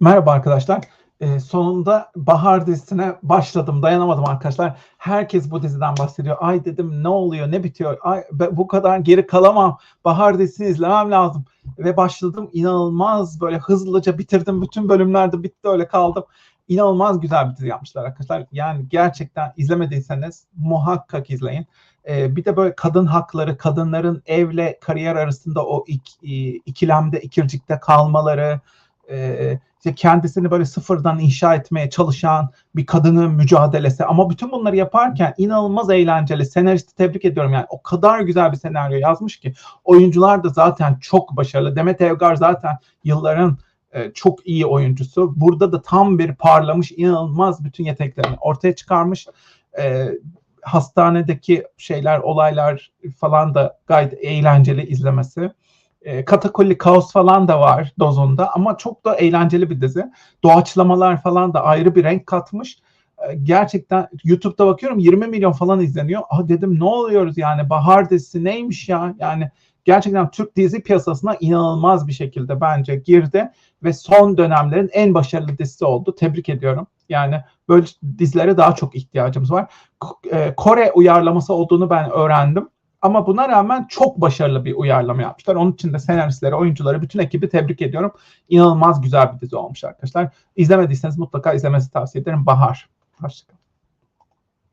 Merhaba arkadaşlar. Ee, sonunda Bahar dizisine başladım. Dayanamadım arkadaşlar. Herkes bu diziden bahsediyor. Ay dedim ne oluyor, ne bitiyor? Ay bu kadar geri kalamam. Bahar dizisini izlemem lazım. Ve başladım. İnanılmaz böyle hızlıca bitirdim. Bütün bölümlerde bitti öyle kaldım. İnanılmaz güzel bir dizi yapmışlar arkadaşlar. Yani gerçekten izlemediyseniz muhakkak izleyin. Ee, bir de böyle kadın hakları, kadınların evle kariyer arasında o ik- i- ikilemde, ikircikte kalmaları, e, işte kendisini böyle sıfırdan inşa etmeye çalışan bir kadının mücadelesi ama bütün bunları yaparken inanılmaz eğlenceli. Senaristi tebrik ediyorum yani o kadar güzel bir senaryo yazmış ki oyuncular da zaten çok başarılı. Demet Evgar zaten yılların e, çok iyi oyuncusu. Burada da tam bir parlamış, inanılmaz bütün yeteneklerini ortaya çıkarmış. E, hastanedeki şeyler, olaylar falan da gayet eğlenceli izlemesi. E, Katakulli Kaos falan da var dozunda ama çok da eğlenceli bir dizi. Doğaçlamalar falan da ayrı bir renk katmış. E, gerçekten YouTube'da bakıyorum 20 milyon falan izleniyor. Ah dedim ne oluyoruz yani Bahar dizisi neymiş ya? Yani gerçekten Türk dizi piyasasına inanılmaz bir şekilde bence girdi ve son dönemlerin en başarılı dizisi oldu. Tebrik ediyorum. Yani böyle dizilere daha çok ihtiyacımız var. E, Kore uyarlaması olduğunu ben öğrendim. Ama buna rağmen çok başarılı bir uyarlama yapmışlar. Onun için de senaristleri, oyuncuları, bütün ekibi tebrik ediyorum. İnanılmaz güzel bir dizi olmuş arkadaşlar. İzlemediyseniz mutlaka izlemesi tavsiye ederim. Bahar. Hoşçakalın.